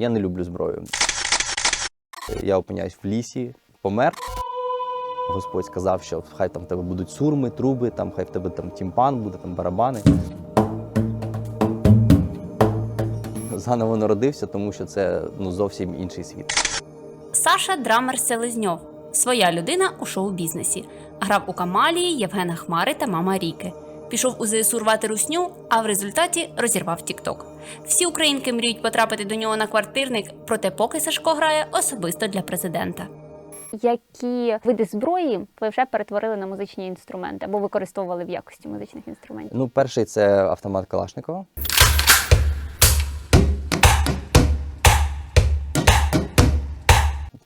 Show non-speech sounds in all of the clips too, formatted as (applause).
Я не люблю зброю. Я опиняюсь в лісі, помер. Господь сказав, що хай там в тебе будуть сурми, труби, там хай в тебе там тімпан буде, там барабани. Заново народився, тому що це ну, зовсім інший світ. Саша Драмер Селезньов. Своя людина у шоу-бізнесі. Грав у Камалії, Євгена Хмари та Мама Ріки. Пішов у ЗСУ рвати русню, а в результаті розірвав Тікток. Всі українки мріють потрапити до нього на квартирник, проте поки Сашко грає особисто для президента. Які види зброї ви вже перетворили на музичні інструменти або використовували в якості музичних інструментів? Ну, перший це автомат Калашникова.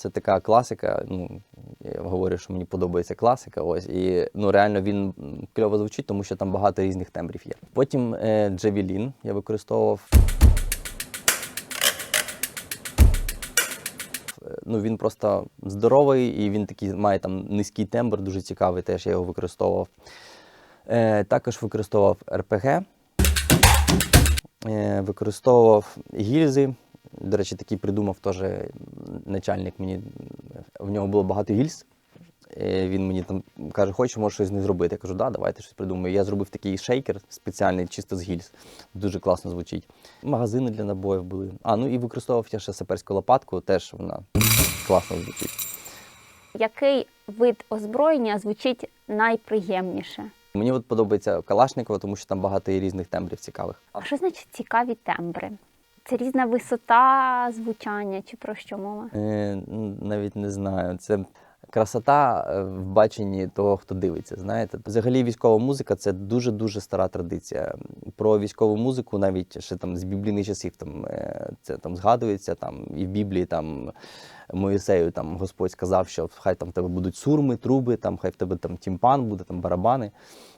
Це така класика. Ну, я говорю, що мені подобається класика. Ось і ну реально він кльово звучить, тому що там багато різних тембрів є. Потім е, Джавелін я використовував. Ну, він просто здоровий і він такий має там низький тембр, дуже цікавий. Теж я його використовував. Е, також використовував РПГ, е, використовував гільзи. До речі, такий придумав теж начальник мені. В нього було багато гільз. Е, Він мені там каже, хочеш, можеш щось них зробити. Я кажу, да, давайте щось придумаю. Я зробив такий шейкер спеціальний, чисто з гільз. Дуже класно звучить. Магазини для набоїв були. А, ну і використовував я ще саперську лопатку, теж вона класно звучить. Який вид озброєння звучить найприємніше? Мені от подобається Калашникова, тому що там багато різних тембрів цікавих. А що значить цікаві тембри? Це різна висота звучання чи про що мова? Е, навіть не знаю. Це красота е, в баченні того, хто дивиться. Знаєте, взагалі військова музика це дуже дуже стара традиція. Про військову музику навіть ще там з біблійних часів там е, це там згадується. Там і в Біблії там Моїсею там Господь сказав, що хай там в тебе будуть сурми, труби, там хай в тебе там тімпан буде, там барабани.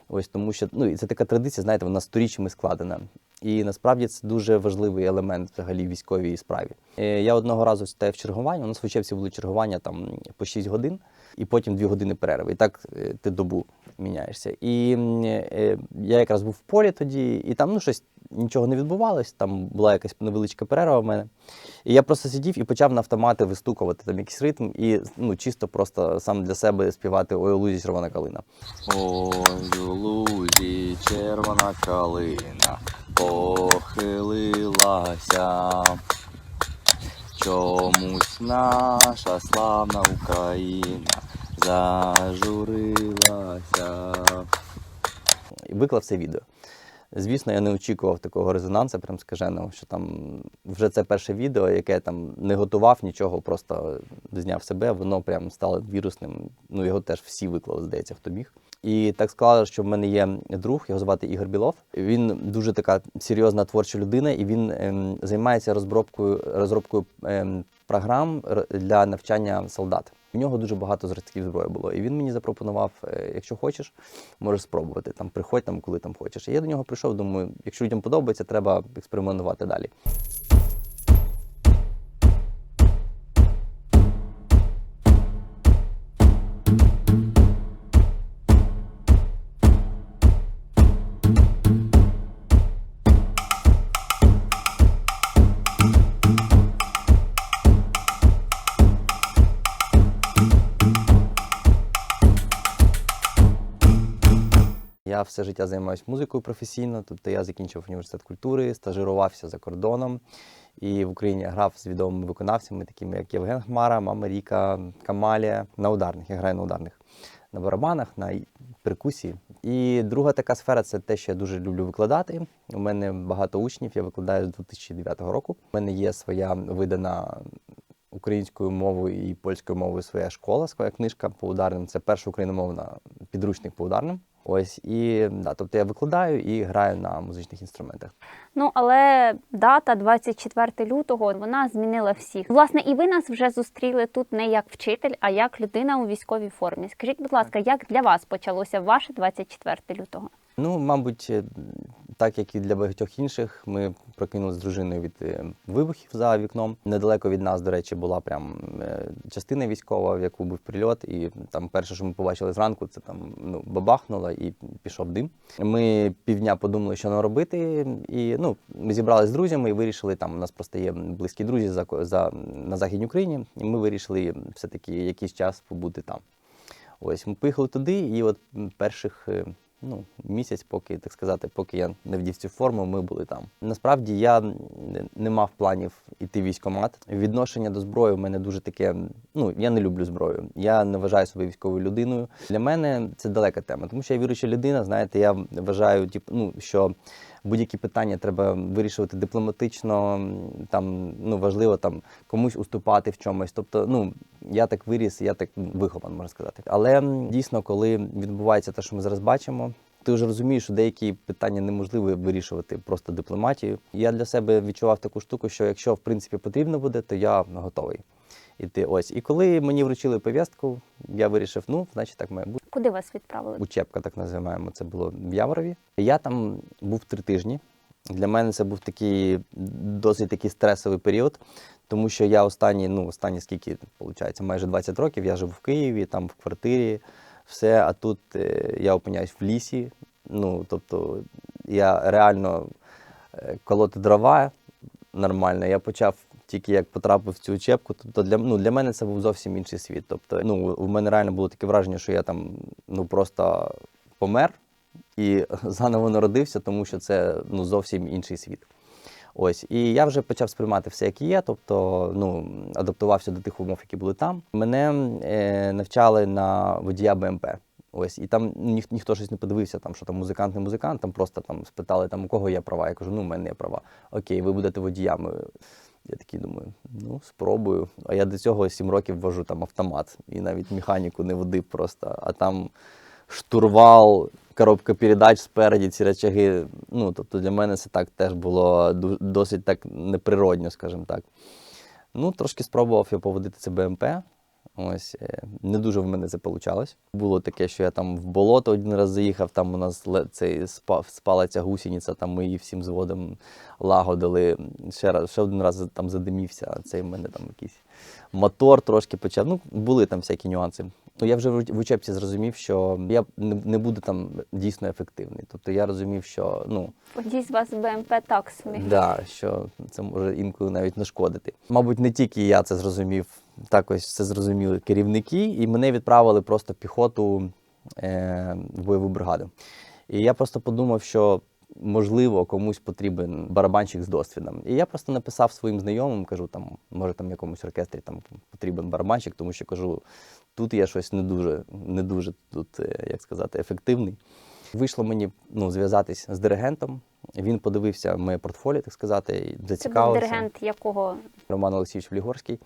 Ось тому, що ну і це така традиція, знаєте, вона сторіччями складена. І насправді це дуже важливий елемент взагалі військовій справі. Е, Я одного разу стояв в чергуванні, у нас в Учебці були чергування там по 6 годин, і потім 2 години перерви. І так е, ти добу міняєшся. І е, я якраз був в полі тоді, і там ну щось нічого не відбувалось. Там була якась невеличка перерва в мене. І я просто сидів і почав на автомати вистукувати там якийсь ритм, і ну чисто просто сам для себе співати Ой, лузі червона калина. Ой, лузі червона калина похилилася. Чомусь наша славна Україна зажурилася. виклав це відео. Звісно, я не очікував такого резонансу, прям скаженого, що там вже це перше відео, яке там не готував нічого, просто зняв себе, воно прям стало вірусним. Ну його теж всі виклали, здається, хто міг. І так склалося, що в мене є друг, його звати Ігор Білов. Він дуже така серйозна творча людина, і він ем, займається розробкою розробкою ем, програм для навчання солдат. У нього дуже багато зразків зброї було. І він мені запропонував, е, якщо хочеш, можеш спробувати. Там приходь там, коли там хочеш. І я до нього прийшов, думаю, якщо людям подобається, треба експериментувати далі. Я все життя займаюся музикою професійно, тобто я закінчив університет культури, стажирувався за кордоном. І в Україні я грав з відомими виконавцями, такими як Євген Хмара, Мама Ріка, Камалія на ударних. Я граю на ударних, на барабанах, на перкусії. І друга така сфера це те, що я дуже люблю викладати. У мене багато учнів, я викладаю з 2009 року. У мене є своя видана українською мовою і польською мовою своя школа, своя книжка по ударним. Це перша україномовна підручник по ударним. Ось і да, тобто я викладаю і граю на музичних інструментах. Ну але дата 24 лютого вона змінила всіх. Власне, і ви нас вже зустріли тут не як вчитель, а як людина у військовій формі. Скажіть, будь ласка, як для вас почалося ваше 24 лютого? Ну, мабуть, е, так як і для багатьох інших, ми прокинулися з дружиною від е, вибухів за вікном. Недалеко від нас, до речі, була прям е, частина військова, в яку був прильот. І там перше, що ми побачили зранку, це там ну, бабахнуло і пішов дим. Ми півдня подумали, що нам робити. І ну, ми зібралися з друзями і вирішили. Там у нас просто є близькі друзі за, за на Західній Україні, і ми вирішили все-таки якийсь час побути там. Ось ми поїхали туди, і от перших ну, місяць, поки так сказати, поки я не вдів цю форму, ми були там. Насправді я не- мав планів іти військомат. Відношення до зброї в мене дуже таке. Ну я не люблю зброю. Я не вважаю себе військовою людиною. Для мене це далека тема, тому що я віруюча людина. Знаєте, я вважаю, тіп, ну що. Будь-які питання треба вирішувати дипломатично. Там ну важливо там комусь уступати в чомусь. Тобто, ну я так виріс, я так вихован, можна сказати. Але дійсно, коли відбувається те, що ми зараз бачимо, ти вже розумієш, що деякі питання неможливо вирішувати просто дипломатією. Я для себе відчував таку штуку, що якщо в принципі потрібно буде, то я готовий іти. Ось. І коли мені вручили повістку, я вирішив, ну, значить, так має бути. Куди вас відправили? Учебка, так називаємо, це було в Яворові. Я там був три тижні. Для мене це був такий досить такий стресовий період, тому що я останні, ну, останні скільки, виходить, майже 20 років я живу в Києві, там в квартирі, все, а тут е, я опиняюсь в лісі. Ну, тобто я реально е, колоти дрова нормально. Я почав тільки як потрапив в цю учебку. Тобто для, ну, для мене це був зовсім інший світ. Тобто, ну, у мене реально було таке враження, що я там ну, просто помер і (laughs) заново народився, тому що це ну, зовсім інший світ. Ось, і я вже почав сприймати все, як є, тобто ну, адаптувався до тих умов, які були там. Мене е, навчали на водія БМП. Ось, і там ніх, ніхто щось не подивився, там, що там музикант не музикант, там просто там спитали, там, у кого є права. Я кажу, ну, у мене є права. Окей, ви будете водіями. Я такий думаю, ну, спробую. А я до цього 7 років вожу там автомат і навіть механіку не водив просто, а там штурвал, коробка передач спереді, ці речаги. Ну, тобто для мене це так теж було досить так неприродньо, скажімо так. Ну, трошки спробував я поводити це БМП. Ось е, не дуже в мене це вийшло. Було таке, що я там в болото один раз заїхав, там у нас цей спа- спала ця гусениця, там ми її всім зводом лагодили. Ще раз, ще один раз там задимівся, а цей в мене там якийсь мотор трошки почав. Ну, були там всякі нюанси. Ну, я вже в учебці зрозумів, що я не, не буду там дійсно ефективний. Тобто я розумів, що ну. Водій з вас БМП так сміх. Да, що це може інколи навіть нашкодити. Мабуть, не тільки я це зрозумів, так ось це зрозуміли керівники, і мене відправили просто піхоту е, в бойову бригаду. І я просто подумав, що можливо комусь потрібен барабанщик з досвідом. І я просто написав своїм знайомим, кажу, там, може там якомусь оркестрі там потрібен барабанщик, тому що кажу, тут я щось не дуже, не дуже тут, е, як сказати, ефективний. Вийшло мені ну, зв'язатись з диригентом. Він подивився моє портфоліо, так сказати, і Це був диригент якого Роман Олексійович Влігорський,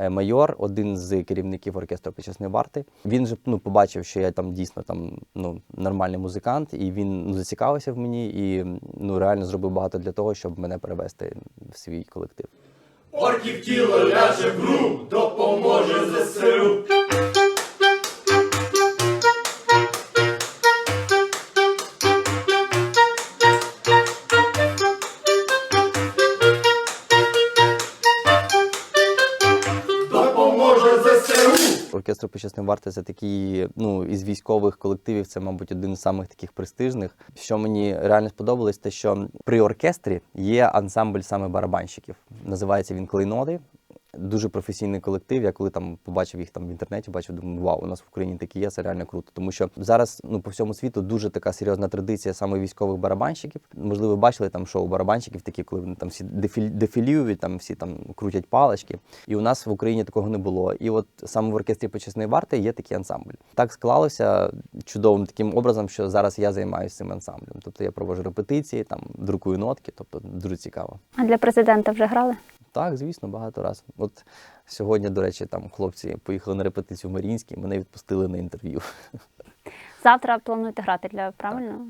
майор, один з керівників оркестру почесної варти. Він же ну, побачив, що я там дійсно там ну, нормальний музикант, і він ну, зацікавився в мені і ну, реально зробив багато для того, щоб мене перевести в свій колектив. Орків тіло ляже в гру, Оркестр почесної варти це такий, ну із військових колективів, це, мабуть, один з самих таких престижних. Що мені реально сподобалось, те, що при оркестрі є ансамбль саме барабанщиків. Називається він клейноди. Дуже професійний колектив. Я коли там побачив їх там в інтернеті, бачив, думаю, вау, у нас в Україні такі є, це реально круто. Тому що зараз ну по всьому світу дуже така серйозна традиція саме військових барабанщиків. Можливо, бачили там шоу барабанщиків, такі, коли вони там всі дефілюють, там всі там крутять палички. І у нас в Україні такого не було. І от саме в оркестрі почесної варти є такий ансамбль. Так склалося чудовим таким образом, що зараз я займаюся цим ансамблем. Тобто я проводжу репетиції, там друкую нотки, тобто дуже цікаво. а для президента вже грали? Так, звісно, багато разів. От сьогодні, до речі, там хлопці поїхали на репетицію в Марінській, мене відпустили на інтерв'ю. Завтра плануєте грати для правильно?